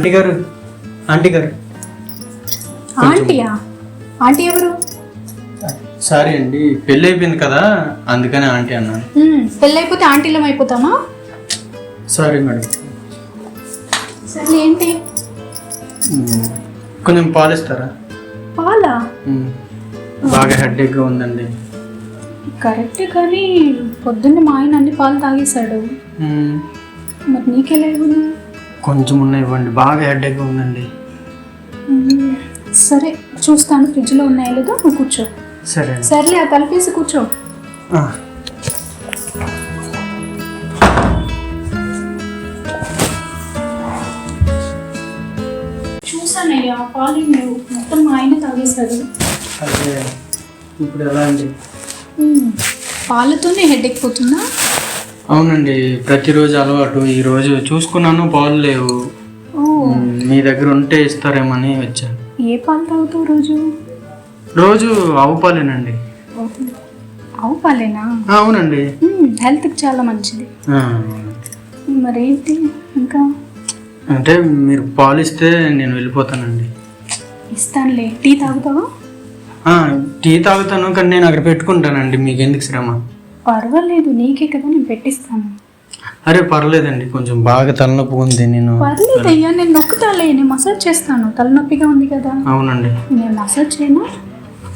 Aunty గారు aunty గారు ఆంటీయా? Aunty ఎవరు? సారీ అండి పెళ్ళి అయిపోయింది కదా అందుకని ఆంటీ అన్నాను. మ్మ్, పెళ్ళైపోతే ఆంటీలం అయిపోతామా? Sorry madam. సరే ఏంటి. కొంచెం పాలిస్తారా? పాలా? మ్మ్. బాగా హెడ్ఏక్గా ఉందండి. కరెక్ట్ కానీ పొద్దున్నే మా ఆయన అన్ని పాలు తాగేశాడు. మరి నీకెలా ఇవ్వను? కొంచెం ఉన్నాయి ఇవ్వండి బాగా హెడ్ఏక్గా ఉందండి. సరే చూస్తాను. ఫ్రిడ్జ్లో ఉన్నాయో లేదో నువ్వు కూర్చో. సరే సర్లే ఆ తలపేసి కూర్చో. చూసానయ్యా పాలు లేవు. మొత్తం మా ఆయన తాగేశాడు. అదే ఇప్పుడు ఎలా అండి? పాలతోనే హెడ్ ఎక్కిపోతుందా అవునండి ప్రతిరోజు అలవాటు. ఈ రోజు చూసుకున్నాను పాలు లేవు. ఓ. మీ దగ్గర ఉంటే ఇస్తారేమని వచ్చాను. ఏ పాలు తాగుతావు రోజు? రోజు ఆవు పాలేనండి. ఓహో. ఆవు పాలేనా? అవునండి. మ్మ్, హెల్త్కి చాలా మంచిది. ఆ, మరేంటి? ఇంకా? అంటే మీరు పాలు ఇస్తే నేను వెళ్ళిపోతానండి. ఇస్తానులే. టీ తాగుతావా? ఆ, టీ తాగుతాను కానీ నేను అక్కడ పెట్టుకుంటానండి. మీకు ఎందుకు శ్రమ? పర్వాలేదు నీకే కదా నేను పెట్టిస్తాను. అరే పర్లేదండి కొంచెం బాగా తలనొప్పి ఉంది నేను పర్లేదు అయ్యా నేను నొక్కుతాలే నేను మసాజ్ చేస్తాను. తలనొప్పిగా ఉంది కదా. అవునండి. నేను మసాజ్ చేయను?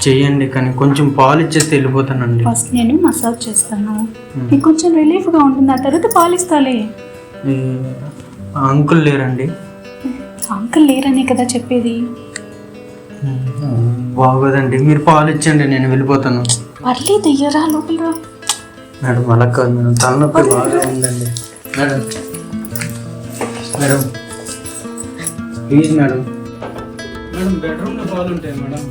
చెయ్యండి కానీ కొంచెం పాలు ఇచ్చేస్తే వెళ్ళిపోతానండి. ఫస్ట్ నేను మసాజ్ చేస్తాను. నీకు కొంచెం రిలీఫ్గా ఉంటుంది ఆ తర్వాత పాలిస్తాలే ఈ అంకుల్ లేరండి. అంకుల్ లేరనే కదా చెప్పేది. బాగోదండి మీరు పాలు ఇచ్చండి నేను వెళ్ళిపోతాను. పర్లేదు అయ్యరా లోపల రా. మేడం అలా కాదు మేడం. తలనొప్పి బాగా ఉందండి. Madam. Madam. Please madam. Madam బెడ్రూమ్లో పాలు ఉంటాయి మేడం.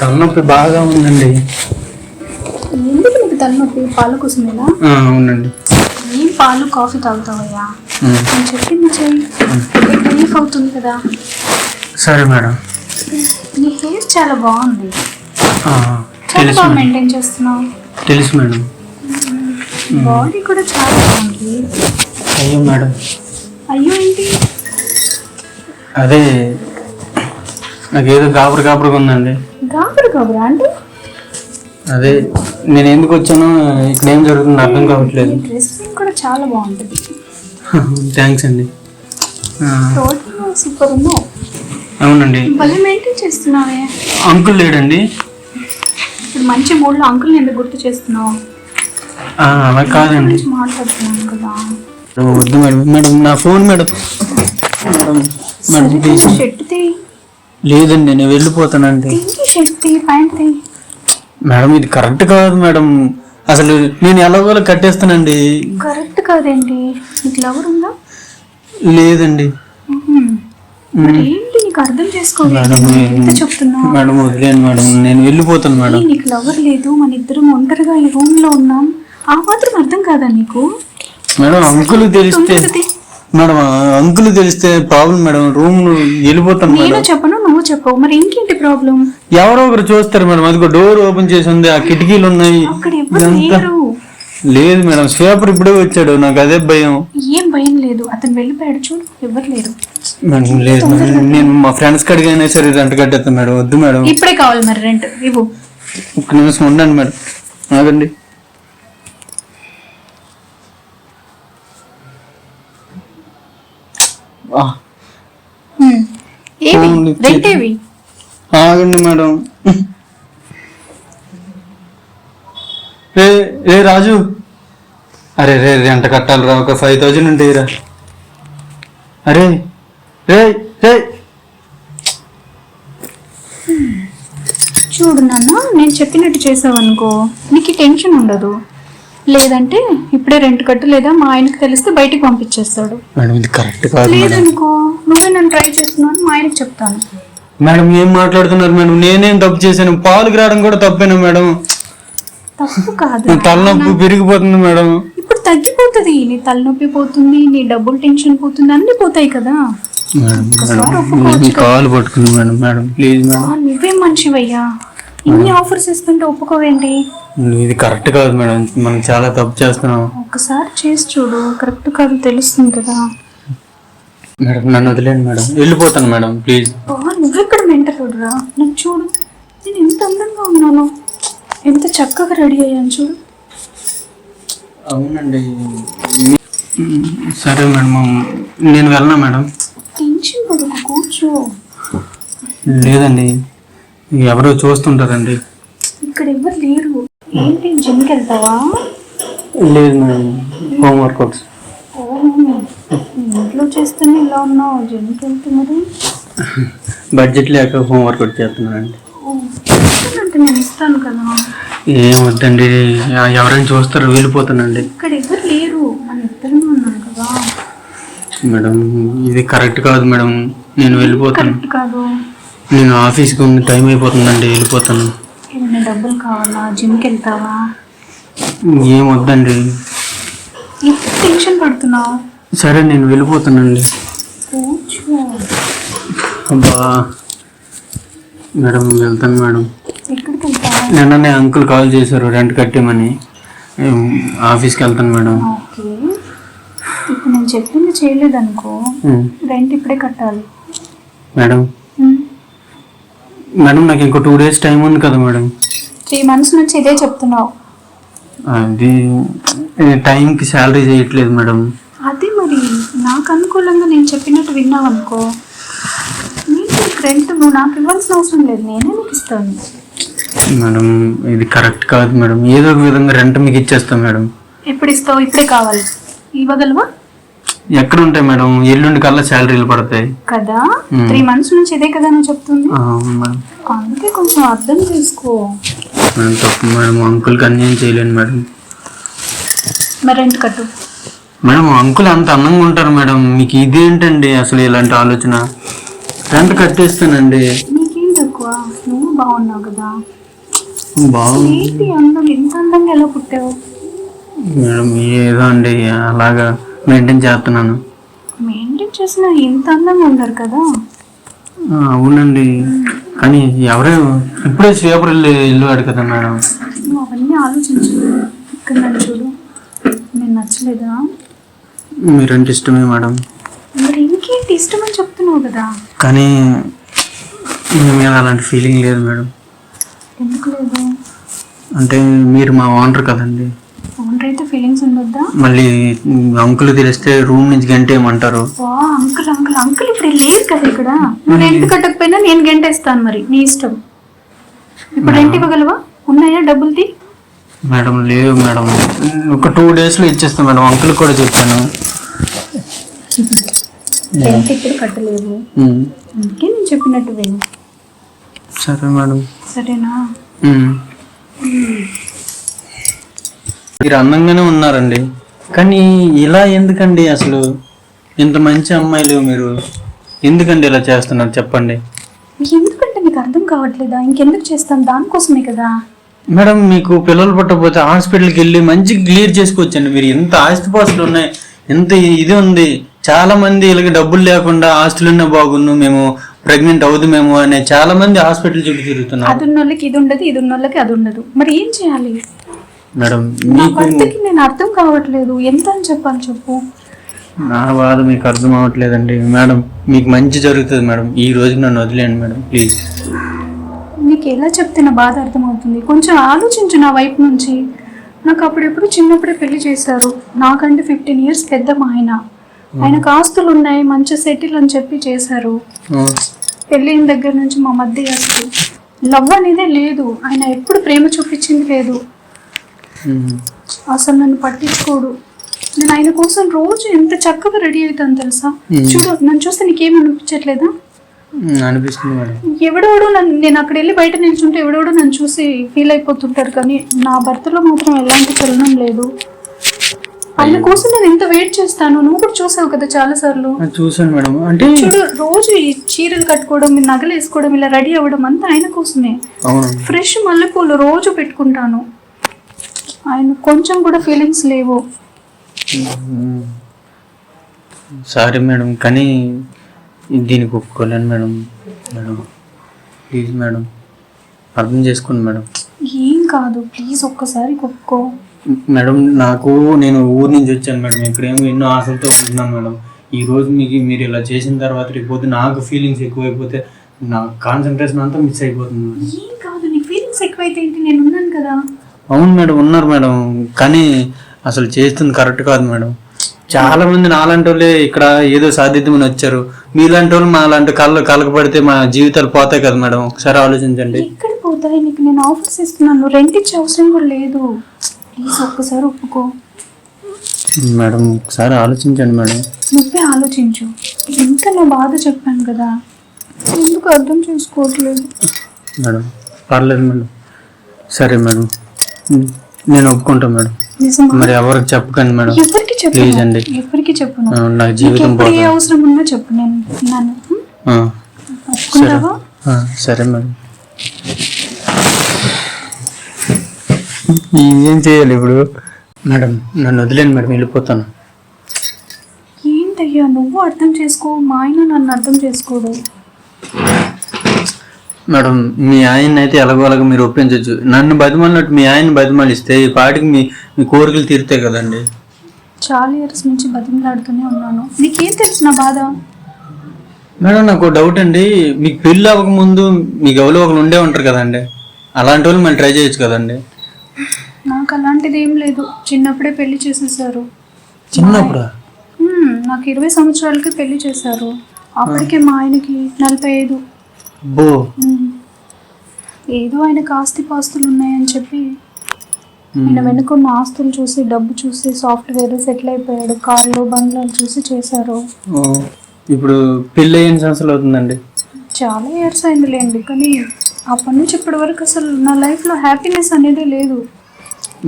తలనొప్పి బాగా ఉందండి. ఎందుకు నీకు తలనొప్పి? పాల కోసమేనా? అవునండి. ఏం పాలు కాఫీ తాగుతావయ్యా? నేను చెప్పింది చెయ్యి. రిలీఫ్ అవుతుంది కదా. సరే మేడం. నీ హెయిర్ చాలా బాగుంది. చాలా బాగా మెయింటైన్ చేస్తున్నావు. తెలుసు మేడం. బాడీ కూడా చాలా బాగుంది. అయ్యో మేడం. అయ్యో ఏంటి? అదే నాకేదో గాబరు గాబరుగా ఉందండి. గాబరు గాబరా అంటే? అదే నేను ఎందుకు వచ్చానో ఇక్కడ ఏం జరుగుతుందో అర్థం కావట్లేదు. డ్రెస్సింగ్ కూడా చాలా బాగుంటుంది థ్యాంక్స్ అండి. సూపర్ ఉన్నావు అవునండి. భలే మెయింటైన్ చేస్తున్నావే. అంకుల్ లేడండి. ఇప్పుడు మంచి మూడ్లో అంకుల్ని ఎందుకు గుర్తు చేస్తున్నావు? అలా కాదండి. మాట్లాడుతున్నాను కదా. వద్దు మేడం. మేడం నా phone madam. Madam madam please shirt తీ లేదండి నేను వెళ్ళిపోతానండి. షర్ట్ తీ ప్యాంట్ తీ మేడం ఇది కరెక్ట్ కాదు మేడం. అసలు నేను ఎలాగోలా కట్టేస్తానండి. కరెక్ట్ కాదేంటి నీకు లవర్ ఉందా? లేదండి. ఏంటి నీకు అర్థం మేడం ఎంత చెప్తున్నావు? మేడం వదిలేను మేడం. నేను వెళ్ళిపోతాను మేడం. ఏయ్, నీకు లవర్ లేదు. మన ఇద్దరం ఒంటరిగా ఈ రూమ్లో ఉన్నాం. ఆ మాత్రం అర్థం కాదా నీకు? మేడం అంకుల్ తెలిస్తే. మేడం అంకుల్ తెలిస్తే ప్రాబ్లం మేడం. రూమ్ వెళ్ళిపోతాను నేను మేడం చెప్పను నువ్వు చెప్పవు. మరి ఇంకేంటి ప్రాబ్లం ఎవరో ఒకరు చూస్తారు మేడం. అదిగో డోర్ ఓపెన్ చేసి ఉంది. ఆ కిటికీలు ఉన్నాయి. అక్కడ ఎవరు లేదు మేడం స్వేపర్ ఇప్పుడే వచ్చాడు నాకు అదే భయం. ఏం భయం లేదు అతను వెళ్ళిపోయాడు చూడు ఎవరు లేరు. మేడం లేదు మేడం నేను మా ఫ్రెండ్స్ కడిగి అయినా సరే రెంట్ కట్టేస్తాను మేడం వద్దు మేడం. ఇప్పుడే కావాలి మరి రెంట్ ఇవ్వు. ఒక్క నిమిషం ఉండండి మేడం ఆగండి. రెంట్ ఏవి? ఆగండి మేడం. రే రే రాజు? అరే రే రెంట్ కట్టాలిరా ఒక ఫైవ్ థౌజండ్ ఉంటాయిరా అరే రే రే. చూడు నాన్న నేను చెప్పినట్టు చేసావు అనుకో నీకు టెన్షన్ ఉండదు. లేదంటే ఇప్పుడే రెంట్ కట్టు లేదా మా ఆయనకి తెలిస్తే బయటికి పంపించేస్తాడు. మేడం ఇది కరెక్ట్ కాదు లేదనుకో నువ్వే నన్ను ట్రై చేస్తున్నాను మా ఆయనకి చెప్తాను. మేడం ఏం మాట్లాడుతున్నారు మేడం నేనేం తప్పు చేశాను? పాలు రావడం కూడా తప్పేనా మేడం తప్పు కాదు తలనొప్పి పెరిగిపోతుంది మేడం. ఇప్పుడు తగ్గిపోతుంది. నీ తలనొప్పి పోతుంది నీ డబ్బులు టెన్షన్ పోతుంది అన్ని పోతాయి కదా. కాలు పట్టుకుంది మేడం మేడం ప్లీజ్ మేడం. నువ్వేం మనిషివయ్యా ఇన్ని ఆఫర్స్ ఇస్తుంటే ఒప్పుకోవేంటి? ఇది కరెక్ట్ కాదు మేడం మనం చాలా తప్పు చేస్తున్నాం. ఒకసారి చేసి చూడు కరెక్ట్ కాదు తెలుస్తుంది కదా. మేడం నన్ను వదిలేండి మేడం వెళ్ళిపోతాను మేడం ప్లీజ్. బా నువ్వెక్కడ మెంటలుడురా నన్ను చూడు నేను ఎంత అందంగా ఉన్నాను. ఎంత చక్కగా రెడీ అయ్యాను చూడు. అవునండి. సరే మేడం నేను వెళ్ళనా మేడం? టెన్షన్ పడకు కూర్చో. లేదండి. ఎవరో చూస్తుంటారండి. ఇక్కడ ఎవరు లేరు. ఏంటి జిమ్కి వెళ్తావా? లేదు మేడం. హోమ్ వర్కౌట్స్ ఇంట్లో చేస్తూనే ఇలా ఉన్నావు. జిమ్కి వెళ్తే మరి? బడ్జెట్ లేక హోమ్ వర్కౌట్ చేస్తున్నానండి. అంటే నేను ఇస్తాను కదా ఏం వద్దండి ఎవరైనా చూస్తారు వెళ్ళిపోతానండి. ఇక్కడ ఎవరు లేరు మన ఇద్దరు ఉన్నాను కదా. మేడం ఇది కరెక్ట్ కాదు మేడం నేను వెళ్ళిపోతాను. కరెక్ట్ కాదు. నేను ఆఫీస్కి ఉన్న టైం అయిపోతుందండి వెళ్ళిపోతాను. ఏమైనా డబ్బులు కావాలా? జిమ్కి వెళ్తావా? ఏం వద్దండి. టెన్షన్ పడుతున్నావు? సరే నేను వెళ్ళిపోతానండి. కూర్చో. అబ్బా మేడం వెళ్తాను మేడం. నిన్ననే అంకుల్ కాల్ చేశారు రెంట్ కట్టేమని. ఆఫీస్కి వెళ్తాను మేడం. ఓకే. ఇప్పుడు నేను చెప్పింది చేయలేదనుకో రెంట్ ఇప్పుడే కట్టాలి. మేడం. మేడం నాకు ఇంకో టూ డేస్ టైం ఉంది కదా మేడం. త్రీ మంత్స్ నుంచి ఇదే చెప్తున్నావు. అది టైంకి శాలరీ చేయట్లేదు మేడం. అది మరి నాకు అనుకూలంగా నేను చెప్పినట్టు విన్నావు అనుకో నీకు రెంట్ నువ్వు నాకు ఇవ్వాల్సిన అవసరం లేదు నేనే నీకు ఇస్తాను. మేడం ఇది కరెక్ట్ కాదు మేడం. ఏదో ఒక విధంగా రెంట్ మీకు ఇచ్చేస్తాం మేడం. ఎప్పుడు ఇస్తావు? ఇప్పుడే కావాలి. ఇవ్వగలవా ఎక్కడ ఉంటాయి మేడం? ఎల్లుండి కల్లా శాలరీలు పడతాయి. కదా. త్రీ మంత్స్ నుంచి ఇదే కదా నువ్వు చెప్తుంది? అందుకే కొంచెం అర్థం చేసుకో. మేడం తప్పు మేడం. అంకుల్కి అన్యాయం చేయలేను మేడం. మరి రెంట్ కట్టు. మేడం అంకుల్ అంత అందంగా ఉంటారు మేడం. మీకు ఇదేంటండి అసలు ఇలాంటి ఆలోచన? రెంట్ కట్టేస్తానండి. నీకేం తక్కువ? నువ్వు బాగున్నావు కదా. బాగుంది. అందం ఇంత అందంగా ఎలా పుట్టావు? మేడం ఏదో అండి అలాగా మెయింటైన్ చేస్తున్నాను. మెయింటైన్ చేసిన ఇంత అందంగా ఉన్నారు కదా? అవునండి. కానీ ఎవరు? ఇప్పుడే ఇల్లు వెళ్ళాడు కదా మేడం. నువ్వు అవన్నీ ఆలోచించు. ఇక్కడ నన్ను చూడు. నేను నచ్చలేదా? మీరంటే ఇష్టమే మేడం. మరి ఇంకేంటి ఇష్టమని చెప్తున్నావు కదా? కానీ మీ మీద అలాంటి ఫీలింగ్ లేదు మేడం. లేదు అంటే మీరు మా ఓనర్ కదండి. ఓనర్ అయితే ఫీలింగ్స్ ఉండొద్దా? మళ్ళీ అంకుల్ తెలిస్తే రూమ్ నుంచి గంటేయమంటారు. అంకుల్ అంకుల్ అంకుల్ ఇప్పుడు లేరు కదా ఇక్కడ. నువ్వు రెంట్ కట్టకపోయినా నేను గంటేస్తాను మరి నీ ఇష్టం. ఇప్పుడు రెంట్ ఇవ్వగలవా? ఉన్నాయా డబ్బులు మేడం లేవు మేడం. ఒక టూ డేస్లో ఇచ్చేస్తాం మేడం. అంకుల్ కూడా చెప్పాను. రెంట్ ఇప్పుడు కట్టలేవు ఉమ్, అందుకే నేను చెప్పినట్టు విను. సరే మేడం. సరేనా. మీరు అందంగానే ఉన్నారండి. కానీ ఇలా ఎందుకండి అసలు? ఇంత మంచి అమ్మాయిలు మీరు ఎందుకండి ఇలా చేస్తున్నారు చెప్పండి. ఎందుకంటే మీకు అర్థం కావట్లేదా? ఇంకెందుకు చేస్తాం? దానికోసమే కదా. మేడం మీకు పిల్లలు పుట్టకపోతే హాస్పిటల్కి వెళ్ళి మంచి క్లియర్ చేసుకోవచ్చండి మీరు ఎంత ఆస్తిపాస్తులు ఉన్నాయి ఎంత ఇది ఉంది. చాలా మంది ఇలాగ డబ్బులు లేకుండా ఆస్తులున్నా బాగున్ను మేము ప్రెగ్నెంట్ అవుదుమేమో అనే చాలా మంది హాస్పిటల్ చుట్టూ తిరుగుతున్నారు. అది ఉన్న వాళ్ళకి ఇది ఉండదు ఇది ఉన్న వాళ్ళకి అది ఉండదు. మరి ఏం చేయాలి? మేడం నా మీకు భర్తకి నేను అర్థం కావట్లేదు. ఎంత అని చెప్పాలి చెప్పు. నా బాధ మీకు అర్థం అవ్వట్లేదండి. మేడం మీకు మంచి జరుగుతుంది మేడం. ఈ రోజుకి నన్ను వదిలేయండి మేడం ప్లీజ్. నీకు ఎలా చెప్తే నా బాధ అర్థమవుతుంది? కొంచెం ఆలోచించు నా వైపు నుంచి. నాకు అప్పుడెప్పుడు చిన్నప్పుడే పెళ్ళి చేశారు. నాకంటే ఫిఫ్టీన్ ఇయర్స్ పెద్ద మా ఆయన. ఆయనకు ఆస్తులు ఉన్నాయి మంచి సెటిల్ అని చెప్పి చేశారు. పెళ్ళైన దగ్గర నుంచి మా మధ్య అసలు లవ్ అనేదే లేదు. ఆయన ఎప్పుడు ప్రేమ చూపించింది లేదు. అసలు నన్ను పట్టించుకోడు. నేను ఆయన కోసం రోజు ఎంత చక్కగా రెడీ అవుతాను తెలుసా? చూడు నన్ను చూస్తే నీకేం అనిపించట్లేదా? అనిపిస్తుంది ఎవడెవడో నన్ను నేను అక్కడ వెళ్ళి బయట నిల్చుంటే ఎవడెవడో నన్ను చూసి ఫీల్ అయిపోతుంటారు కానీ నా భర్తలో మాత్రం ఎలాంటి చలనం లేదు. ఆయన కోసం నేను ఎంత వెయిట్ చేస్తాను. నువ్వు కూడా చూసావు కదా చాలా సార్లు. ఆ, చూశాను మేడం. అంటే చూడు రోజు ఈ చీరలు కట్టుకోవడం నగలు వేసుకోవడం ఇలా రెడీ అవ్వడం అంతా ఆయన కోసమే. ఫ్రెష్ మల్లెపూలు రోజు పెట్టుకుంటాను. ఆయన కొంచెం కూడా ఫీలింగ్స్ లేవు. సారీ మేడం కానీ దీనికి ఒప్పుకోలేను మేడం. మేడం ప్లీజ్ మేడం అర్థం చేసుకోండి మేడం. ఏం కాదు ప్లీజ్ ఒక్కసారి ఒప్పుకో. మేడం నాకు నేను ఊరు నుంచి వచ్చాను మేడం. ఇక్కడేమో ఎన్నో ఆశలతో ఉంటున్నాను మేడం. ఈ రోజు మీకు మీరు ఇలా చేసిన తర్వాత రేపు నాకు ఫీలింగ్స్ ఎక్కువైపోతే నా కాన్సన్ట్రేషన్ అంతా మిస్ అయిపోతుంది మేడం. ఏం కాదు నీ ఫీలింగ్స్ ఎక్కువైతే ఏంటి? నేను ఉన్నాను కదా. అవును మేడం ఉన్నారు మేడం. కానీ అసలు చేస్తుంది కరెక్ట్ కాదు మేడం. చాలా మంది నాలాంటి వాళ్ళే ఇక్కడ ఏదో సాధిద్దామని వచ్చారు. మీలాంటి వాళ్ళు మా లాంటి కళ్ళు కలకపడితే మా జీవితాలు పోతాయి కదా మేడం. ఒకసారి ఆలోచించండి. ఎక్కడ పోతాయి? నీకు నేను ఆఫర్స్ ఇస్తున్నాను. రెంట్ ఇచ్చే అవసరం కూడా లేదు. ప్లీజ్ ఒక్కసారి ఒప్పుకో. మేడం ఒకసారి ఆలోచించండి మేడం. నువ్వే ఆలోచించు. ఇంకా నా బాధ చెప్పాను కదా. ఎందుకు అర్థం చేసుకోవట్లేదు? మేడం పర్లేదు మేడం. సరే మేడం. నేను ఒప్పుకుంటాను మేడం. మరి ఎవరికి చెప్పకండి మేడం. ఎవరికి ప్లీజ్ చెప్పను అండి. ఎవరికి చెప్పను? నాకు నీకు జీవితం ఎప్పుడు ఏ పోతుంది అవసరం ఉన్నా చెప్పు నేను ఉన్నాను హ్మ్? ఆ, ఒప్పుకుంటావా? ఆ, సరే మేడం. ఏం చేయాలి ఇప్పుడు? మేడం నన్ను వదిలేను మేడం వెళ్ళిపోతాను. ఏంటయ్యా నువ్వు అర్థం చేసుకో మా ఆయన నన్ను అర్థం చేసుకోడు. మేడం మీ ఆయన అయితే ఎలాగోలాగా మీరు ఒప్పించవచ్చు నన్ను బతిమాలినట్టు మీ ఆయన బతిమాలిస్తే ఈ పాటికి మీ మీ కోరికలు తీరుతాయి కదండి. చాలా ఇయర్స్ నుంచి బతిమలాడుతూనే ఉన్నాను. నీకేం తెలుసు నా బాధ? మేడం నాకు డౌట్ అండి. మీకు పెళ్ళి అవ్వకముందు మీకు ఎవరో ఒకరు ఉండే ఉంటారు కదండి. అలాంటి వాళ్ళు మనం ట్రై చేయొచ్చు కదండి. నాకు అలాంటిది ఏం లేదు. చిన్నప్పుడే పెళ్ళి చేసేసారు చిన్నప్పుడు? నాకు ఇరవై సంవత్సరాలకి పెళ్ళి చేశారు. అప్పటికే మా ఆయనకి నలభై ఐదు. ఏదో ఆయనకు ఆస్తి పాస్తులు ఉన్నాయని చెప్పి ఆయన వెనుకున్న ఆస్తులు చూసి డబ్బు చూసి సాఫ్ట్వేర్ సెటిల్ అయిపోయాడు. కార్లు బంగ్లాలు చూసి చేశారు. ఇప్పుడు పెళ్ళి అయిన సంవత్సరాలు అవుతుందండి. చాలా ఇయర్స్ అయిందిలేండి. కానీ అప్పటి నుంచి ఇప్పటి వరకు అసలు నా లైఫ్లో హ్యాపీనెస్ అనేది లేదు.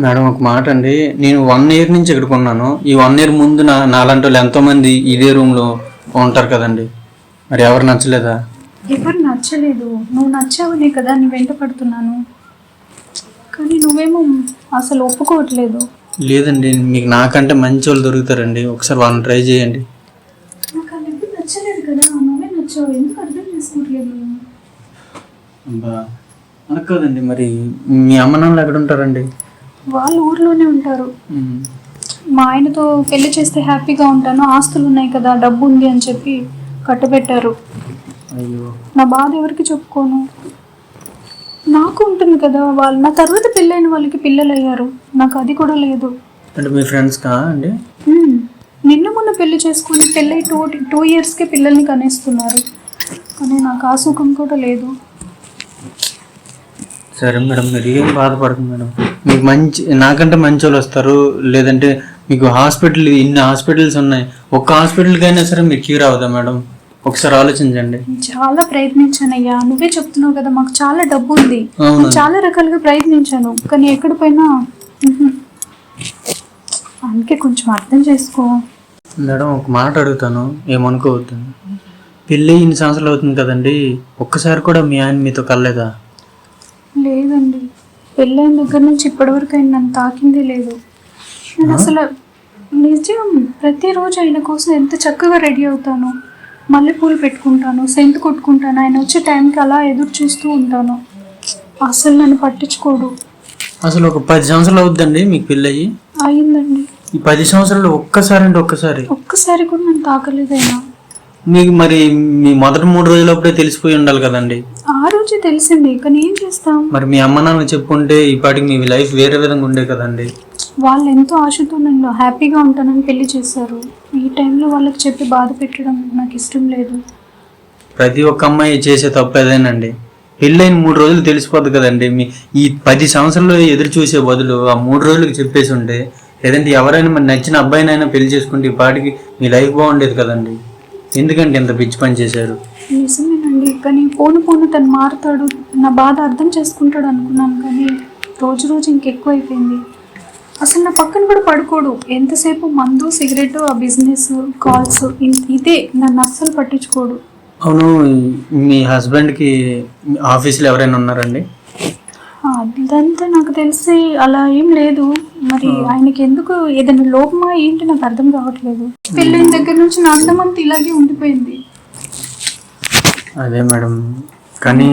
మేడం ఒక మాట అండి. నేను వన్ ఇయర్ నుంచి ఇక్కడ కొన్నాను. ఈ వన్ ఇయర్ ముందు నా నాలాంటి వాళ్ళు ఎంతోమంది ఇదే రూమ్లో ఉంటారు కదండి. మరి ఎవరు నచ్చలేదా? ఎవరు నచ్చలేదు. నువ్వు నచ్చావనే కదా నీ వెంట పడుతున్నాను. కానీ నువ్వేమో అసలు ఒప్పుకోవట్లేదు. లేదండి మీకు నాకంటే మంచి వాళ్ళు దొరుకుతారండి. ఒకసారి వాళ్ళని ట్రై చేయండి. నాకు నచ్చలేదు కదా నువ్వే నచ్చావు. ఎందుకు అర్థం చేసుకోవట్లేదు? అబ్బా అనుకోదండి మరి మీ అమ్మ నాన్నలు ఎక్కడ ఉంటారండి? వాళ్ళు ఊర్లోనే ఉంటారు. మా ఆయనతో పెళ్ళి చేస్తే హ్యాపీగా ఉంటాను. ఆస్తులు ఉన్నాయి కదా డబ్బు ఉంది అని చెప్పి కట్టబెట్టారు. నా బాధ ఎవరికి చెప్పుకోను? నాకు ఉంటుంది కదా వాళ్ళు నా తర్వాత పెళ్ళైన వాళ్ళకి పిల్లలు అయ్యారు నాకు అది కూడా లేదు. అంటే మీ ఫ్రెండ్స్ కా అండి. నిన్న మొన్న పెళ్ళి చేసుకుని పెళ్ళై టూ టూ ఇయర్స్కే పిల్లల్ని కనేస్తున్నారు. కానీ నాకు ఆ సుఖం కూడా లేదు. సరే మేడం మీరు ఏం బాధపడకండి మేడం. మీకు మంచి నాకంటే మంచి వాళ్ళు వస్తారు. లేదంటే మీకు హాస్పిటల్ ఇన్ని హాస్పిటల్స్ ఉన్నాయి. ఒక్క హాస్పిటల్కైనా సరే మీరు క్యూర్ అవుదా మేడం. ఒకసారి ఆలోచించండి. చాలా ప్రయత్నించానయ్యా. నువ్వే చెప్తున్నావు కదా మాకు చాలా డబ్బు ఉంది. చాలా రకాలుగా ప్రయత్నించాను. కానీ ఎక్కడ పోయినా. అందుకే కొంచెం అర్థం చేసుకో. మేడం ఒక మాట అడుగుతాను. ఏమనుకోవద్దు. పెళ్ళి ఇన్ని సంవత్సరాలు అవుతుంది కదండి. ఒక్కసారి కూడా మీ ఆయన మీతో కలలేదా? లేదండి. పెళ్ళైన దగ్గర నుంచి ఇప్పటివరకు ఆయన నన్ను తాకిందే లేదు. నేను అసలు నిజం ప్రతిరోజు ఆయన కోసం ఎంత చక్కగా రెడీ అవుతాను మల్లెపూలు పెట్టుకుంటాను సెంట్ కొట్టుకుంటాను ఆయన వచ్చే టైంకి అలా ఎదురు చూస్తూ ఉంటాను. అసలు నన్ను పట్టించుకోడు. అసలు ఒక పది సంవత్సరాలు అవుద్దండి మీకు పెళ్ళయి? అయిందండి ఈ పది సంవత్సరాలు ఒక్కసారి అంటే ఒక్కసారి. ఒక్కసారి కూడా నన్ను తాకలేదు ఆయన మీకు మరి మీ మొదటి మూడు రోజులప్పుడే తెలిసిపోయి ఉండాలి కదండి. ఆ రోజే తెలిసింది కానీ ఏం చేస్తాం? మరి మీ అమ్మ నాన్న చెప్పుంటే ఈ పాటికి మీ లైఫ్ వేరే విధంగా ఉండే కదండి. వాళ్ళు ఎంతో ఆశతో నన్ను హ్యాపీగా ఉంటానని పెళ్ళి చేశారు. ఈ టైంలో వాళ్ళకి చెప్పి బాధ పెట్టడం నాకు ఇష్టం లేదు. ప్రతి ఒక్క అమ్మాయి చేసే తప్పు ఏదేనండి పెళ్ళైన మూడు రోజులు తెలిసిపోద్ది కదండి. మీ ఈ పది సంవత్సరాలు ఎదురు చూసే బదులు ఆ మూడు రోజులకి చెప్పేసి ఉంటే లేదంటే ఎవరైనా మరి నచ్చిన అబ్బాయినైనా పెళ్ళి చేసుకుంటే ఈ పాటికి మీ లైఫ్ బాగుండేది కదండి. ఎందుకంటే ఇంత పిచ్చి పని చేశారు? నిజమేనండి. కానీ పోను పోను తను మారుతాడు. నా బాధ అర్థం చేసుకుంటాడు అనుకున్నాను కానీ రోజు రోజు ఇంకెక్కువ అయిపోయింది అసలు నా పక్కన కూడా పడుకోడు. ఎంతసేపు మందు సిగరెట్ ఆ బిజినెస్ కాల్స్ ఇదే నన్ను అస్సలు పట్టించుకోడు. అవును మీ హస్బెండ్కి ఆఫీస్లో ఎవరైనా ఉన్నారండి? అదంతా నాకు తెలిసి అలా ఏం లేదు. మరి ఆయనకి ఎందుకు ఏదైనా లోపమా ఏంటి నాకు అర్థం కావట్లేదు. పెళ్ళైన దగ్గర నుంచి నా అందమంతా ఇలాగే ఉండిపోయింది. అదే మేడం. కానీ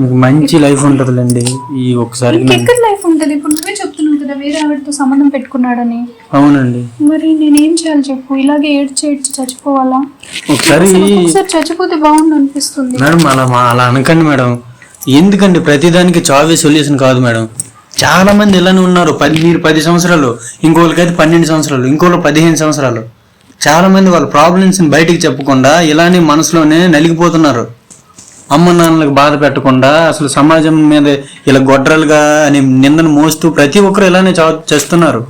మీకు మంచి లైఫ్ ఉంటుందిలేండి. ఈ ఒకసారి ఇంకెక్కడ లైఫ్ ఉంటుంది? ఇప్పుడు నువ్వే చెప్తున్నావు కదా వేరే ఆవిడతో సంబంధం పెట్టుకున్నాడని. అవునండి. మరి నేనేం చేయాలి చెప్పు? ఇలాగే ఏడ్చి ఏడ్చి చచ్చిపోవాలా? ఒకసారి ఒక్కొక్కసారి చచ్చిపోతే బాగుండు అనిపిస్తుంది. మేడం అలా మా- అలా అనకండి మేడం. ఎందుకండి? ప్రతిదానికి చావే సొల్యూషన్ కాదు మేడం. చాలా మంది ఇలానే ఉన్నారు. పది మీరు పది సంవత్సరాలు ఇంకోళ్ళకైతే పన్నెండు సంవత్సరాలు ఇంకోళ్ళు పదిహేను సంవత్సరాలు. చాలా మంది వాళ్ళ ప్రాబ్లమ్స్ని బయటికి చెప్పకుండా ఇలానే మనసులోనే నలిగిపోతున్నారు. అమ్మ నాన్నలకు బాధ పెట్టకుండా అసలు సమాజం మీద ఇలా గొడ్రలుగా అని నిందను మోస్తూ ప్రతి ఒక్కరు ఇలానే చేస్తున్నారు.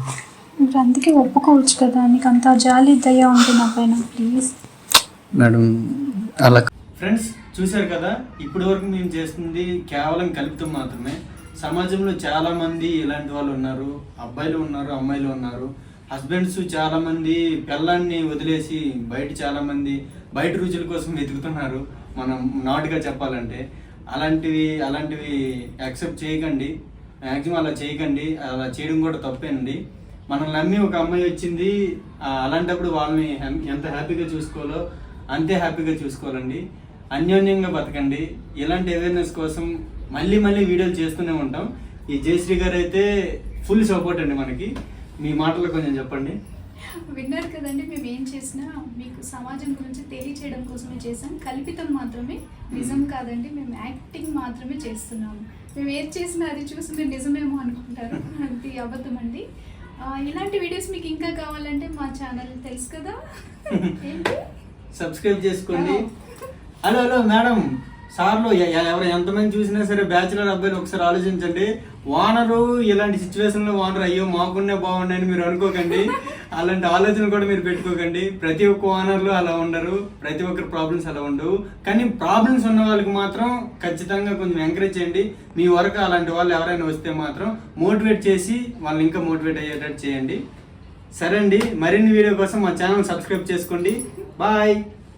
అందుకే ఒప్పుకోవచ్చు కదా నీకు అంత జాలి దయ ఉంది నా పైన ప్లీజ్ మేడం అలా ఫ్రెండ్స్ చూశారు కదా ఇప్పటి వరకు మేము చేస్తుంది కేవలం కలుపుతాం మాత్రమే. సమాజంలో చాలామంది ఇలాంటి వాళ్ళు ఉన్నారు అబ్బాయిలు ఉన్నారు అమ్మాయిలు ఉన్నారు. హస్బెండ్స్ చాలామంది పిల్లల్ని వదిలేసి బయట చాలామంది బయట రుచుల కోసం వెతుకుతున్నారు మనం నాటుగా చెప్పాలంటే. అలాంటివి అలాంటివి యాక్సెప్ట్ చేయకండి. మ్యాక్సిమం అలా చేయకండి. అలా చేయడం కూడా తప్పేనండి. మనం నమ్మి ఒక అమ్మాయి వచ్చింది అలాంటప్పుడు వాళ్ళని ఎంత హ్యాపీగా చూసుకోవాలో అంతే హ్యాపీగా చూసుకోవాలండి. అన్యోన్యంగా బతకండి. ఇలాంటి అవేర్నెస్ కోసం మళ్ళీ మళ్ళీ వీడియోలు చేస్తూనే ఉంటాం. ఈ జయశ్రీ గారు అయితే ఫుల్ సపోర్ట్ అండి మనకి. మీ మాటలు కొంచెం చెప్పండి. విన్నారు కదండి మేము ఏం చేసినా మీకు సమాజం గురించి తెలియచేయడం కోసమే చేసాం కల్పితం మాత్రమే నిజం కాదండి మేము యాక్టింగ్ మాత్రమే చేస్తున్నాము మేము ఏది చేసినా అది చూసి మీరు నిజమేమో అనుకుంటారు. అది అబద్ధం అండి ఇలాంటి వీడియోస్ మీకు ఇంకా కావాలంటే మా ఛానల్ తెలుసు కదా. సబ్స్క్రైబ్ చేసుకోండి. Hello hello madam. సార్లు ఎ- ఎవరు ఎంతమంది చూసినా సరే బ్యాచులర్ అబ్బాయిలు ఒకసారి ఆలోచించండి. ఓనరు ఇలాంటి సిచ్యువేషన్లో ఓనర్ అయ్యో మాకున్నే బాగుండే అని మీరు అనుకోకండి. అలాంటి ఆలోచన కూడా మీరు పెట్టుకోకండి. ప్రతి ఒక్క ఓనర్లు అలా ఉండరు. ప్రతి ఒక్కరి ప్రాబ్లమ్స్ అలా ఉండవు. కానీ ప్రాబ్లమ్స్ ఉన్న వాళ్ళకి మాత్రం ఖచ్చితంగా కొంచెం ఎంకరేజ్ చేయండి. మీ వరకు అలాంటి వాళ్ళు ఎవరైనా వస్తే మాత్రం మోటివేట్ చేసి వాళ్ళని ఇంకా మోటివేట్ అయ్యేటట్టు చేయండి. సరే అండి. మరిన్ని వీడియో కోసం మా ఛానల్ సబ్స్క్రైబ్ చేసుకోండి. బాయ్.